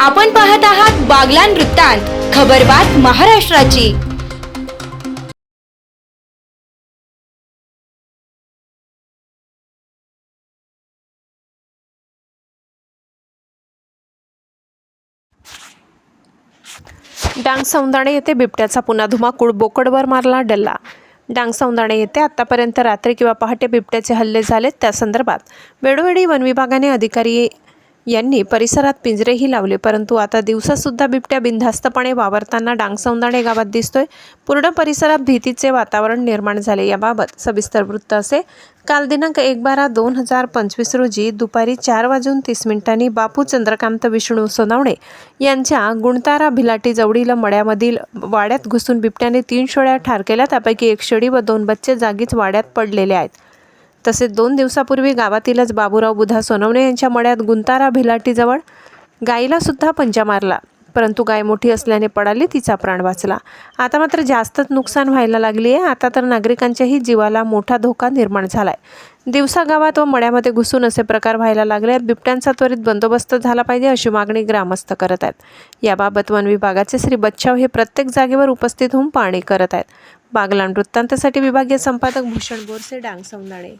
आपण पाहत आहात बागलान वृत्तांत खबरबात महाराष्ट्राची. डांग सौंदाणे येथे बिबट्याचा पुन्हा धुमाकूळ बोकडवर मारला डल्ला. डांग सौंदाणे येथे आतापर्यंत रात्री किंवा पहाटे बिबट्याचे हल्ले झालेत त्या संदर्भात. वेळोवेळी वनविभागाने अधिकारी यांनी परिसरात पिंजरेही लावले परंतु आता दिवसासुद्धा बिबट्या बिनधास्तपणे वावरताना डांगसौंदाणे गावात दिसतोय. पूर्ण परिसरात भीतीचे वातावरण निर्माण झाले. याबाबत सविस्तर वृत्त असे. काल दिनांक एक बारा दोन हजार पंचवीस रोजी दुपारी चार वाजून तीस मिनिटांनी बापू चंद्रकांत विष्णू सोनावणे यांच्या गुणतारा भिलाटी जवळील मड्यामधील वाड्यात घुसून बिबट्याने तीन शेळ्या ठार केल्या. त्यापैकी एक शेळी व दोन बच्चे जागीच वाड्यात पडलेले आहेत. तसेच दोन दिवसापूर्वी गावातीलच बाबूराव बुधा सोनवणे यांच्या मळ्यात गुंतारा भिलाटीजवळ गायीला सुद्धा पंजा मारला. परंतु गाय मोठी असल्याने पडाली तिचा प्राण वाचला. आता मात्र जास्तच नुकसान व्हायला लागली आहे. आता तर नागरिकांच्याही जीवाला मोठा धोका निर्माण झालाय. दिवसा गावात व मळ्यामध्ये घुसून असे प्रकार व्हायला लागले आहेत. बिबट्यांचा त्वरित बंदोबस्त झाला पाहिजे अशी मागणी ग्रामस्थ करत आहेत. याबाबत वन विभागाचे श्री बच्छाव हे प्रत्येक जागेवर उपस्थित होऊन पाहणी करत आहेत. बागलाण वृत्तांतासाठी विभागीय संपादक भूषण बोरसे डांग सौंदाणे.